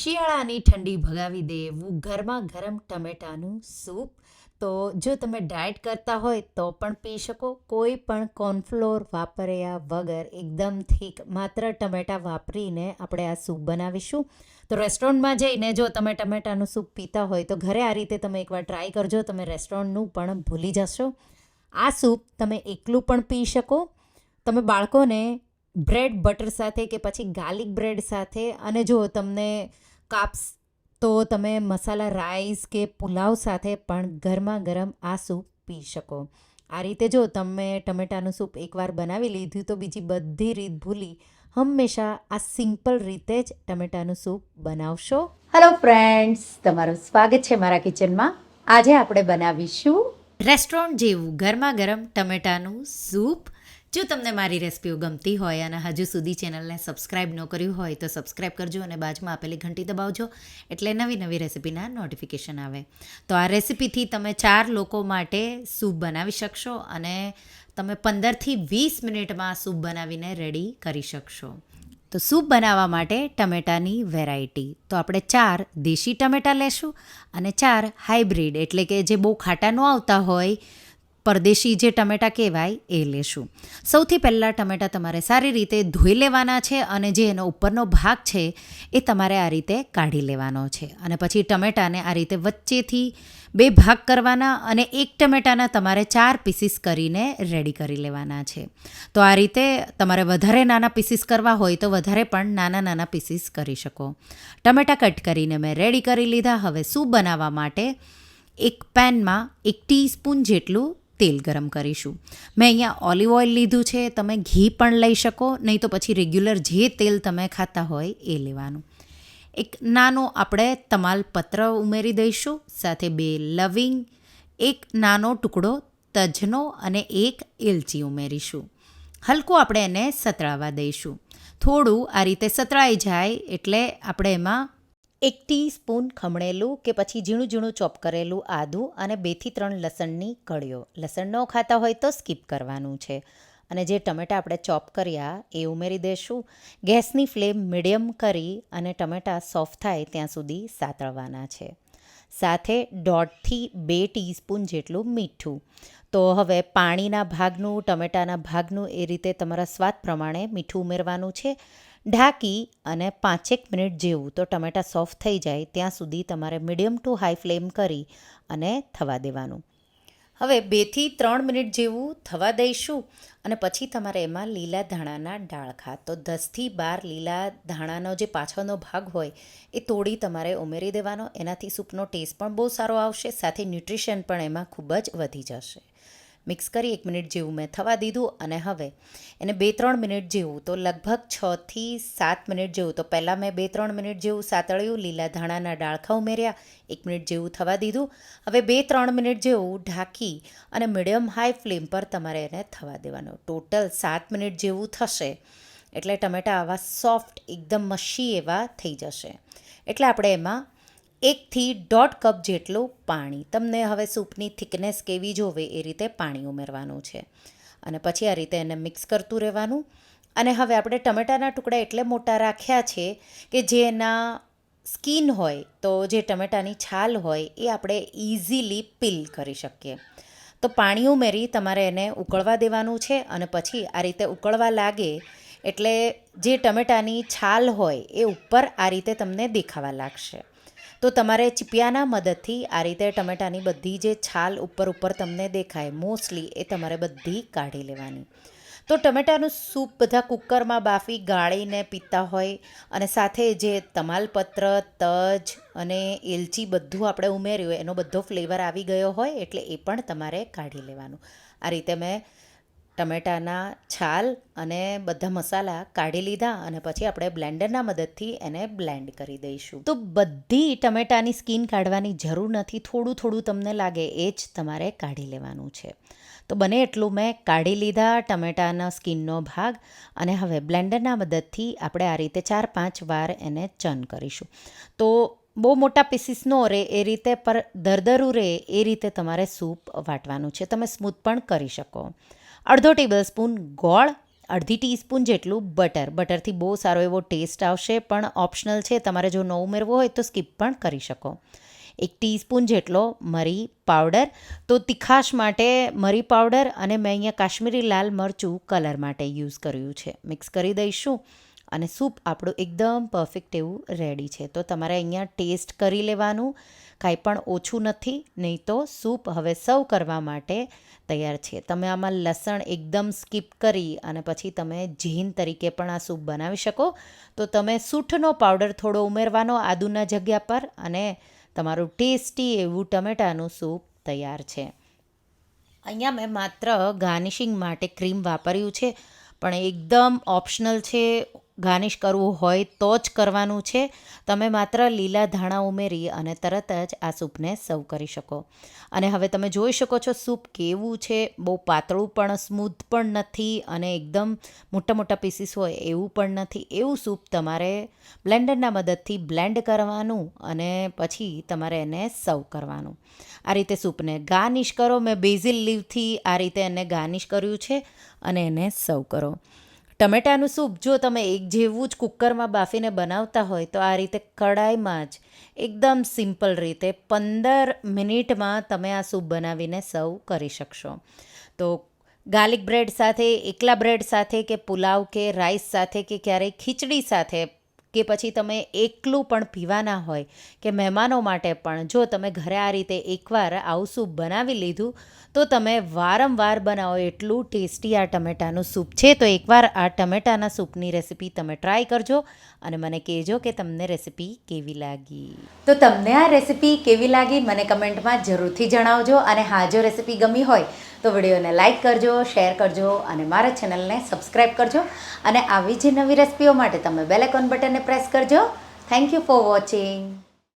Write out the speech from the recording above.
શિયાળાની ઠંડી ભગાવી દે એવું ઘરમાં ગરમ ટમેટાનું સૂપ. તો જો તમે ડાયટ કરતા હોય તો પણ પી શકો. કોઈ પણ કોર્નફ્લોર વાપર્યા વગર એકદમ થીક માત્ર ટમેટાં વાપરીને આપણે આ સૂપ બનાવીશું. તો રેસ્ટોરન્ટમાં જઈને જો તમે ટમેટાનું સૂપ પીતા હોય તો ઘરે આ રીતે તમે એકવાર ટ્રાય કરજો. તમે રેસ્ટોરન્ટનું પણ ભૂલી જશો. આ સૂપ તમે એકલું પણ પી શકો. તમે બાળકોને બ્રેડ બટર સાથે કે પછી ગાર્લિક બ્રેડ સાથે? અને જો તમને કાપ્સ, તો તમે મસાલા રાઈસ કે પુલાવ સાથે પણ ગરમા ગરમ આ સૂપ પી શકો. આ રીતે જો તમે ટમેટાનું સૂપ એકવાર બનાવી લીધું તો બીજી બધી રીત ભૂલી હંમેશા આ સિમ્પલ રીતે જ ટમેટાનું સૂપ બનાવશો. હેલો ફ્રેન્ડ્સ તમારું સ્વાગત છે મારા કિચનમાં. આજે આપણે બનાવીશું રેસ્ટોરન્ટ જેવું ગરમા ગરમ ટમેટાનું સૂપ. જો તમને મારી રેસિપીઓ ગમતી હોય અને હજુ સુધી ચેનલને સબસ્ક્રાઇબ ન કર્યું હોય તો સબસ્ક્રાઇબ કરજો અને બાજુમાં આપેલી ઘંટી દબાવજો એટલે નવી નવી રેસિપીના નોટિફિકેશન આવે. તો આ રેસિપીથી તમે ચાર લોકો માટે સૂપ બનાવી શકશો અને તમે પંદરથી વીસ મિનિટમાં સૂપ બનાવીને રેડી કરી શકશો. તો સૂપ બનાવવા માટે ટમેટાની વેરાયટી. તો આપણે ચાર દેશી ટમેટાં લેશું અને ચાર હાઇબ્રિડ એટલે કે જે બહુ ખાટા ન આવતા હોય પરદેશી જે ટમેટાં કહેવાય એ લેશું. સૌથી પહેલાં ટમેટાં તમારે સારી રીતે ધોઈ લેવાના છે અને જે એનો ઉપરનો ભાગ છે એ તમારે આ રીતે કાઢી લેવાનો છે. અને પછી ટમેટાને આ રીતે વચ્ચેથી બે ભાગ કરવાના અને એક ટમેટાના તમારે ચાર પીસીસ કરીને રેડી કરી લેવાના છે. તો આ રીતે તમારે વધારે નાના પીસીસ કરવા હોય તો વધારે પણ નાના નાના પીસીસ કરી શકો. ટમેટાં કટ કરીને મેં રેડી કરી લીધા. હવે શું બનાવવા માટે એક પેનમાં એક ટીસ્પૂન જેટલું તેલ ગરમ કરીશું. મેં અહીંયા ઓલિવ ઓઇલ લીધું છે, તમે ઘી પણ લઈ શકો, નહીં તો પછી રેગ્યુલર જે તેલ તમે ખાતા હોય એ લેવાનું. એક નાનો આપણે તમાલપત્ર ઉમેરી દઈશું, સાથે બે લવિંગ, એક નાનો ટુકડો તજનો અને એક એલચી ઉમેરીશું. હલકું આપણે એને સતળાવા દઈશું. થોડું આ રીતે સતળાઈ જાય એટલે આપણે એમાં એક ટીસ્પૂન ખમણેલું કે પછી ઝીણું ઝીણું ચોપ કરેલું આદું અને બેથી ત્રણ લસણની કળીઓ. લસણ ન ખાતા હોય તો સ્કીપ કરવાનું છે. અને જે ટમેટાં આપણે ચોપ કર્યા એ ઉમેરી દઈશું ગેસની ફ્લેમ મીડિયમ કરી અને ટમેટાં સોફ્ટ થાય ત્યાં સુધી સાતળવાના છે. સાથે દોઢથી બે ટીસ્પૂન જેટલું મીઠું. તો હવે પાણીના ભાગનું, ટમેટાના ભાગનું એ રીતે તમારા સ્વાદ પ્રમાણે મીઠું ઉમેરવાનું છે. ઢાંકી અને પાંચેક મિનિટ જેવું તો ટમેટાં સોફ્ટ થઈ જાય ત્યાં સુધી તમારે મીડિયમ ટુ હાઈ ફ્લેમ કરી અને થવા દેવાનું. હવે બેથી ત્રણ મિનિટ જેવું થવા દઈશું અને પછી તમારે એમાં લીલા ધાણાના ડાળખા તો દસથી બાર લીલા ધાણાનો જે પાછળનો ભાગ હોય એ તોડી તમારે ઉમેરી દેવાનો. એનાથી સૂપનો ટેસ્ટ પણ બહુ સારો આવશે, સાથે ન્યુટ્રિશન પણ એમાં ખૂબ જ વધી જશે. મિક્સ કરી એક મિનિટ જેવું મેં થવા દીધું અને હવે એને બે ત્રણ મિનિટ જેવું, તો લગભગ છથી સાત મિનિટ જેવું. તો પહેલાં મેં બે ત્રણ મિનિટ જેવું સાતળ્યું, લીલા ધાણાના ડાળખા ઉમેર્યા, એક મિનિટ જેવું થવા દીધું. હવે બે ત્રણ મિનિટ જેવું ઢાંકી અને મીડિયમ હાઈ ફ્લેમ પર તમારે એને થવા દેવાનું. ટોટલ સાત મિનિટ જેવું થશે. એટલે ટમેટા આવા સોફ્ટ, એકદમ મશી એવા થઈ જશે. એટલે આપણે એમાં એકથી દોઢ કપ જેટલું પાણી. તમને હવે સૂપની થિકનેસ કેવી જોવે એ રીતે પાણી ઉમેરવાનું છે. અને પછી આ રીતે એને મિક્સ કરતું રહેવાનું. અને હવે આપણે ટમેટાના ટુકડા એટલે મોટા રાખ્યા છે કે જેના સ્કીન હોય, તો જે ટમેટાની છાલ હોય, એ આપણે ઇઝીલી પીલ કરી શકીએ. તો પાણી ઉમેરી તમારે એને ઉકળવા દેવાનું છે અને પછી આ રીતે ઉકળવા લાગે એટલે જે ટમેટાની છાલ હોય, એ ઉપર આ રીતે તમને દેખાવા લાગશે. તો તમારે ચીપિયાના મદદથી આ રીતે ટમેટાની બધી જે છાલ ઉપર ઉપર તમને દેખાય મોસ્ટલી એ તમારે બધી કાઢી લેવાની. તો ટમેટાનું સૂપ બધા કુકરમાં બાફી ગાળીને પીતા હોય અને સાથે જે તમાલપત્ર, તજ અને એલચી બધું આપણે ઉમેર્યું એનો બધો ફ્લેવર આવી ગયો હોય એટલે એ પણ તમારે કાઢી લેવાનું. આ રીતે મેં ટમેટાના છાલ અને બધા મસાલા કાઢી લીધા અને પછી આપણે બ્લેન્ડરના મદદથી એને બ્લેન્ડ કરી દઈશું. તો બધી ટમેટાની સ્કીન કાઢવાની જરૂર નથી, થોડું થોડું તમને લાગે એ જ તમારે કાઢી લેવાનું છે. તો બને એટલું મેં કાઢી લીધા ટમેટાના સ્કીનનો ભાગ અને હવે બ્લેન્ડરના મદદથી આપણે આ રીતે ચાર પાંચ વાર એને ચર્ન કરીશું. તો બહુ મોટા પીસીસ ન રહે એ રીતે, પર દરદરું રહે એ રીતે તમારે સૂપ વાટવાનું છે. તમે સ્મૂથ પણ કરી શકો. અડધો ટેબલ સ્પૂન ગોળ, અડધી ટીસ્પૂન જેટલું બટર. બટરથી બહુ સારો એવો ટેસ્ટ આવશે, પણ ઓપ્શનલ છે, તમારે જો ન ઉમેરવો હોય તો સ્કીપ પણ કરી શકો. એક ટીસ્પૂન જેટલો મરી પાવડર. તો તીખાશ માટે મરી પાવડર અને મેં અહીંયા કાશ્મીરી લાલ મરચું કલર માટે યુઝ કર્યું છે. મિક્સ કરી દઈશું અને સૂપ આપણું એકદમ પરફેક્ટ એવું રેડી છે. તો તમારે અહીંયા ટેસ્ટ કરી લેવાનું. કાંઈ પણ ઓછું નથી, નહીં તો સૂપ હવે સર્વ કરવા માટે તૈયાર છે. તમે આમાં લસણ એકદમ સ્કીપ કરી અને પછી તમે જીન તરીકે પણ આ સૂપ બનાવી શકો. તો તમે સૂઠનો પાવડર થોડો ઉમેરવાનો આદુના જગ્યા પર અને તમારું ટેસ્ટી એવું ટમેટાનું સૂપ તૈયાર છે. અહીંયા મેં માત્ર ગાર્નિશિંગ માટે ક્રીમ વાપર્યું છે, પણ એકદમ ઓપ્શનલ છે ગાર્નિશ કરવું હોય તો જ કરવાનું છે. તમે માત્ર લીલા ધાણા ઉમેરી અને તરત જ આ સૂપને સર્વ કરી શકો. અને હવે તમે જોઈ શકો છો સૂપ કેવું છે. બહુ પાતળું પણ સ્મૂથ પણ નથી અને એકદમ મોટા મોટા પીસીસ હોય એવું પણ નથી. એવું સૂપ તમારે બ્લેન્ડરના મદદથી બ્લેન્ડ કરવાનું અને પછી તમારે એને સર્વ કરવાનું. આ રીતે સૂપને ગાર્નિશ કરો. મેં બેઝિલ લીવથી આ રીતે એને ગાર્નિશ કર્યું છે અને એને સર્વ કરો. ટમેટાનું સૂપ જો તમે એક જેવું જ કુકરમાં બાફીને બનાવતા હોય તો આ રીતે કડાઈમાં જ એકદમ સિમ્પલ રીતે પંદર મિનિટમાં તમે આ સૂપ બનાવીને સર્વ કરી શકશો. તો ગાર્લિક બ્રેડ સાથે, એકલા બ્રેડ સાથે કે પુલાવ કે રાઈસ સાથે કે ક્યારેય ખીચડી સાથે કે પછી તમે એકલું પણ પીવાના હોય કે મહેમાનો માટે પણ જો તમે ઘરે આ રીતે એકવાર આવું સૂપ બનાવી લીધું, તો તમે વારંવાર બનાવો એટલું ટેસ્ટી આ ટમેટાનું સૂપ છે. તો એકવાર આ ટમેટાના સૂપની રેસીપી તમે ટ્રાય કરજો અને મને કહેજો કે તમને રેસીપી કેવી લાગી. તો તમને આ રેસીપી કેવી લાગી મને કમેન્ટમાં જરૂરથી જણાવજો અને હા, જો રેસીપી ગમી હોય તો વિડીયોને લાઇક કરજો, શેર કરજો અને મારા ચેનલને સબસ્ક્રાઈબ કરજો અને આવી જ નવી રેસીપીઓ માટે તમે બેલેકોન બટનને પ્રેસ કરજો. Thank you for watching